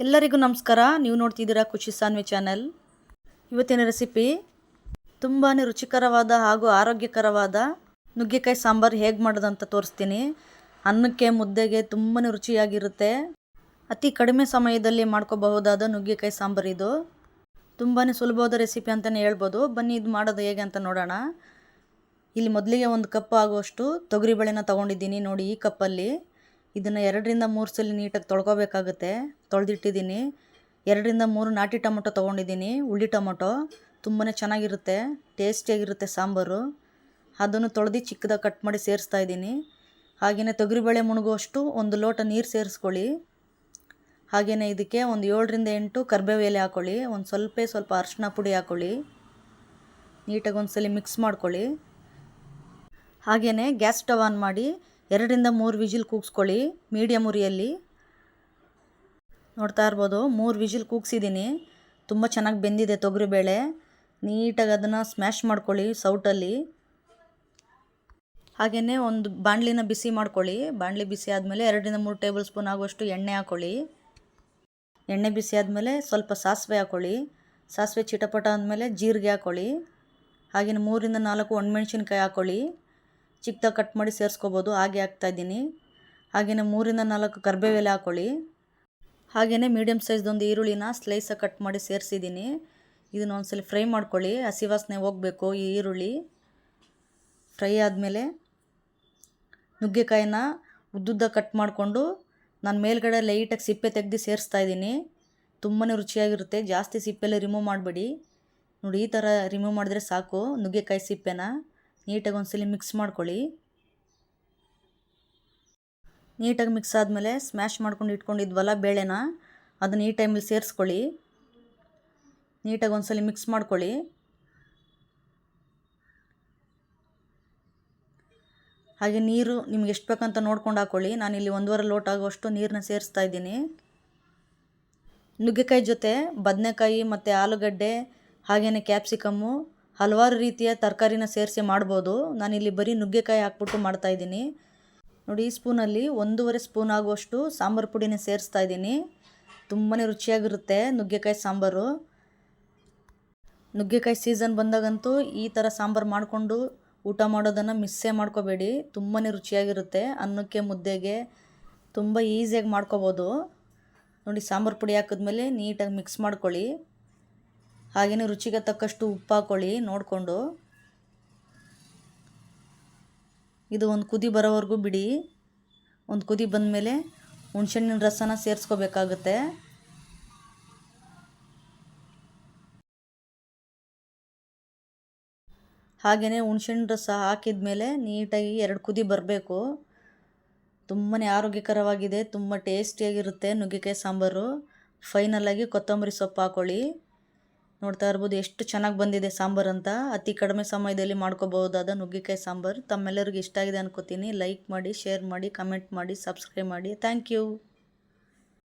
ಎಲ್ಲರಿಗೂ ನಮಸ್ಕಾರ. ನೀವು ನೋಡ್ತಿದ್ದೀರಾ ಖುಷಿ ಸಾನ್ವಿ ಚಾನೆಲ್. ಇವತ್ತಿನ ರೆಸಿಪಿ ತುಂಬಾ ರುಚಿಕರವಾದ ಹಾಗೂ ಆರೋಗ್ಯಕರವಾದ ನುಗ್ಗೆಕಾಯಿ ಸಾಂಬಾರು ಹೇಗೆ ಮಾಡೋದಂತ ತೋರಿಸ್ತೀನಿ. ಅನ್ನಕ್ಕೆ, ಮುದ್ದೆಗೆ ತುಂಬಾ ರುಚಿಯಾಗಿರುತ್ತೆ. ಅತಿ ಕಡಿಮೆ ಸಮಯದಲ್ಲಿ ಮಾಡ್ಕೋಬಹುದಾದ ನುಗ್ಗೆಕಾಯಿ ಸಾಂಬಾರು ಇದು. ತುಂಬಾ ಸುಲಭವಾದ ರೆಸಿಪಿ ಅಂತಲೇ ಹೇಳ್ಬೋದು. ಬನ್ನಿ ಇದು ಮಾಡೋದು ಹೇಗೆ ಅಂತ ನೋಡೋಣ. ಇಲ್ಲಿ ಮೊದಲಿಗೆ ಒಂದು ಕಪ್ ಆಗುವಷ್ಟು ತೊಗರಿಬೇಳೆನ ತೊಗೊಂಡಿದ್ದೀನಿ ನೋಡಿ ಈ ಕಪ್ಪಲ್ಲಿ. ಇದನ್ನು ಎರಡರಿಂದ ಮೂರು ಸಲ ನೀಟಾಗಿ ತೊಳ್ಕೊಬೇಕಾಗುತ್ತೆ. ತೊಳೆದಿಟ್ಟಿದ್ದೀನಿ. ಎರಡರಿಂದ ಮೂರು ನಾಟಿ ಟೊಮೊಟೊ ತೊಗೊಂಡಿದ್ದೀನಿ. ಹುಳಿ ಟೊಮೊಟೊ ತುಂಬಾ ಚೆನ್ನಾಗಿರುತ್ತೆ. ಟೇಸ್ಟಿಯಾಗಿರುತ್ತೆ ಸಾಂಬಾರು. ಅದನ್ನು ತೊಳೆದು ಚಿಕ್ಕದಾಗಿ ಕಟ್ ಮಾಡಿ ಸೇರಿಸ್ತಾ ಇದ್ದೀನಿ. ಹಾಗೆಯೇ ತೊಗರಿಬೇಳೆ ಮುಳುಗುವಷ್ಟು ಒಂದು ಲೋಟ ನೀರು ಸೇರಿಸ್ಕೊಳ್ಳಿ. ಹಾಗೆಯೇ ಇದಕ್ಕೆ ಒಂದು ಏಳರಿಂದ ಎಂಟು ಕರ್ಬೇವು ಎಲೆ ಹಾಕ್ಕೊಳ್ಳಿ ಒಂದು ಸ್ವಲ್ಪ ಸ್ವಲ್ಪ ಅರಶಿನ ಪುಡಿ ಹಾಕ್ಕೊಳ್ಳಿ ನೀಟಾಗಿ ಒಂದು ಸಲ ಮಿಕ್ಸ್ ಮಾಡ್ಕೊಳ್ಳಿ. ಹಾಗೆಯೇ ಗ್ಯಾಸ್ ಸ್ಟವ್ ಆನ್ ಮಾಡಿ ಎರಡರಿಂದ ಮೂರು ವಿಜಿಲ್ ಕೂಗಿಸ್ಕೊಳ್ಳಿ ಮೀಡಿಯಮ್ ಉರಿಯಲ್ಲಿ. ನೋಡ್ತಾ ಇರ್ಬೋದು, ಮೂರು ವಿಜಿಲ್ ಕೂಗ್ಸಿದ್ದೀನಿ. ತುಂಬ ಚೆನ್ನಾಗಿ ಬೆಂದಿದೆ ತೊಗರಿಬೇಳೆ ನೀಟಾಗಿ ಅದನ್ನು ಸ್ಮ್ಯಾಶ್ ಮಾಡ್ಕೊಳ್ಳಿ ಸೌಟಲ್ಲಿ. ಹಾಗೆಯೇ ಒಂದು ಬಾಣಲಿನ ಬಿಸಿ ಮಾಡ್ಕೊಳ್ಳಿ. ಬಾಣಲಿ ಬಿಸಿ ಆದಮೇಲೆ ಎರಡರಿಂದ ಮೂರು ಟೇಬಲ್ ಸ್ಪೂನ್ ಆಗುವಷ್ಟು ಎಣ್ಣೆ ಹಾಕ್ಕೊಳ್ಳಿ ಎಣ್ಣೆ ಬಿಸಿ ಆದಮೇಲೆ ಸ್ವಲ್ಪ ಸಾಸಿವೆ ಹಾಕ್ಕೊಳ್ಳಿ ಸಾಸಿವೆ ಚಿಟಪಟ ಆದಮೇಲೆ ಜೀರಿಗೆ ಹಾಕ್ಕೊಳ್ಳಿ ಹಾಗೆಯೇ ಮೂರಿಂದ ನಾಲ್ಕು ಒಣಮೆಣ್ಸಿನ್ಕಾಯಿ ಹಾಕ್ಕೊಳ್ಳಿ ಚಿಕ್ಕದಾಗಿ ಕಟ್ ಮಾಡಿ ಸೇರಿಸ್ಕೋಬೋದು. ಹಾಗೆ ಹಾಕ್ತಾಯಿದ್ದೀನಿ ಹಾಗೆಯೇ ಮೂರಿಂದ ನಾಲ್ಕು ಕರ್ಬೇವು ಎಲೆ ಹಾಕ್ಕೊಳ್ಳಿ ಹಾಗೆಯೇ ಮೀಡಿಯಮ್ ಸೈಜ್ದೊಂದು ಈರುಳ್ಳಿನ ಸ್ಲೈಸಾಗಿ ಕಟ್ ಮಾಡಿ ಸೇರಿಸಿದ್ದೀನಿ. ಇದನ್ನ ಒಂದ್ಸಲ ಫ್ರೈ ಮಾಡ್ಕೊಳ್ಳಿ. ಹಸಿ ವಾಸನೆ ಹೋಗಬೇಕು ಈ ಈರುಳ್ಳಿ. ಫ್ರೈ ಆದಮೇಲೆ ನುಗ್ಗೆಕಾಯಿನ ಉದ್ದುದ್ದ ಕಟ್ ಮಾಡಿಕೊಂಡು ನಾನು ಮೇಲ್ಗಡೆ ಲೈಟಾಗಿ ಸಿಪ್ಪೆ ತೆಗೆದು ಸೇರಿಸ್ತಾ ಇದ್ದೀನಿ. ತುಂಬಾ ರುಚಿಯಾಗಿರುತ್ತೆ. ಜಾಸ್ತಿ ಸಿಪ್ಪೆಲ್ಲ ರಿಮೂವ್ ಮಾಡಬೇಡಿ. ನೋಡಿ ಈ ಥರ ರಿಮೂವ್ ಮಾಡಿದ್ರೆ ಸಾಕು ನುಗ್ಗೆಕಾಯಿ ಸಿಪ್ಪೆನ. ನೀಟಾಗಿ ಒಂದ್ಸಲಿ ಮಿಕ್ಸ್ ಮಾಡ್ಕೊಳ್ಳಿ. ನೀಟಾಗಿ ಮಿಕ್ಸ್ ಆದಮೇಲೆ ಸ್ಮ್ಯಾಶ್ ಮಾಡ್ಕೊಂಡು ಇಟ್ಕೊಂಡಿದ್ವಲ್ಲ ಬೇಳೆನ ಅದನ್ನು ಈ ಟೈಮಲ್ಲಿ ಸೇರಿಸ್ಕೊಳ್ಳಿ. ನೀಟಾಗಿ ಒಂದ್ಸಲಿ ಮಿಕ್ಸ್ ಮಾಡ್ಕೊಳ್ಳಿ. ಹಾಗೆ ನೀರು ನಿಮ್ಗೆ ಎಷ್ಟು ಬೇಕಂತ ನೋಡ್ಕೊಂಡು ಹಾಕ್ಕೊಳ್ಳಿ ನಾನಿಲ್ಲಿ ಒಂದೂವರೆ ಲೋಟ ಆಗುವಷ್ಟು ನೀರನ್ನ ಸೇರಿಸ್ತಾ ಇದ್ದೀನಿ. ನುಗ್ಗೆಕಾಯಿ ಜೊತೆ ಬದನೆಕಾಯಿ ಮತ್ತು ಆಲೂಗಡ್ಡೆ ಹಾಗೆಯೇ ಕ್ಯಾಪ್ಸಿಕಮ್ಮು ಹಲವಾರು ರೀತಿಯ ತರಕಾರಿನ ಸೇರಿಸಿ ಮಾಡ್ಬೋದು. ನಾನಿಲ್ಲಿ ಬರೀ ನುಗ್ಗೆಕಾಯಿ ಹಾಕ್ಬಿಟ್ಟು ಮಾಡ್ತಾಯಿದ್ದೀನಿ ನೋಡಿ, ಈ ಸ್ಪೂನಲ್ಲಿ ಒಂದೂವರೆ ಸ್ಪೂನ್ ಆಗುವಷ್ಟು ಸಾಂಬಾರು ಪುಡಿನ ಸೇರಿಸ್ತಾ ಇದ್ದೀನಿ. ತುಂಬಾ ರುಚಿಯಾಗಿರುತ್ತೆ ನುಗ್ಗೆಕಾಯಿ ಸಾಂಬಾರು. ನುಗ್ಗೆಕಾಯಿ ಸೀಸನ್ ಬಂದಾಗಂತೂ ಈ ಥರ ಸಾಂಬಾರು ಮಾಡಿಕೊಂಡು ಊಟ ಮಾಡೋದನ್ನು ಮಿಸ್ಸೇ ಮಾಡ್ಕೋಬೇಡಿ. ತುಂಬಾ ರುಚಿಯಾಗಿರುತ್ತೆ, ಅನ್ನಕ್ಕೆ, ಮುದ್ದೆಗೆ. ತುಂಬ ಈಸಿಯಾಗಿ ಮಾಡ್ಕೋಬೋದು. ನೋಡಿ, ಸಾಂಬಾರು ಪುಡಿ ಹಾಕಿದ್ಮೇಲೆ ನೀಟಾಗಿ ಮಿಕ್ಸ್ ಮಾಡ್ಕೊಳ್ಳಿ. ಹಾಗೆಯೇ ರುಚಿಗೆ ತಕ್ಕಷ್ಟು ಉಪ್ಪು ಹಾಕ್ಕೊಳ್ಳಿ ನೋಡಿಕೊಂಡು. ಇದು ಒಂದು ಕುದಿ ಬರೋವರೆಗೂ ಬಿಡಿ. ಒಂದು ಕುದಿ ಬಂದಮೇಲೆ ಹುಣ್ಸೆಹಣ್ಣಿನ ರಸನ ಸೇರಿಸ್ಕೋಬೇಕಾಗುತ್ತೆ. ಹಾಗೆಯೇ ಹುಣ್ಸೆಹಣ್ಣು ರಸ ಹಾಕಿದ ಮೇಲೆ ನೀಟಾಗಿ ಎರಡು ಕುದಿ ಬರಬೇಕು. ತುಂಬಾ ಆರೋಗ್ಯಕರವಾಗಿದೆ, ತುಂಬ ಟೇಸ್ಟಿಯಾಗಿರುತ್ತೆ ನುಗ್ಗೆಕಾಯಿ ಸಾಂಬಾರು. ಫೈನಲಾಗಿ ಕೊತ್ತಂಬರಿ ಸೊಪ್ಪು ಹಾಕ್ಕೊಳ್ಳಿ ನೋಡ್ತಾ ಇರ್ಬೋದು, ಎಷ್ಟು ಚೆನ್ನಾಗಿ ಬಂದಿದೆ ಸಾಂಬಾರು ಅಂತ. ಅತಿ ಕಡಿಮೆ ಸಮಯದಲ್ಲಿ ಮಾಡ್ಕೋಬಹುದಾದ ನುಗ್ಗೆಕಾಯಿ ಸಾಂಬಾರು. ತಮ್ಮೆಲ್ಲರಿಗೂ ಇಷ್ಟ ಆಗಿದೆ ಅನ್ಕೋತೀನಿ. ಲೈಕ್ ಮಾಡಿ, ಶೇರ್ ಮಾಡಿ, ಕಮೆಂಟ್ ಮಾಡಿ, ಸಬ್ಸ್ಕ್ರೈಬ್ ಮಾಡಿ. Thank you.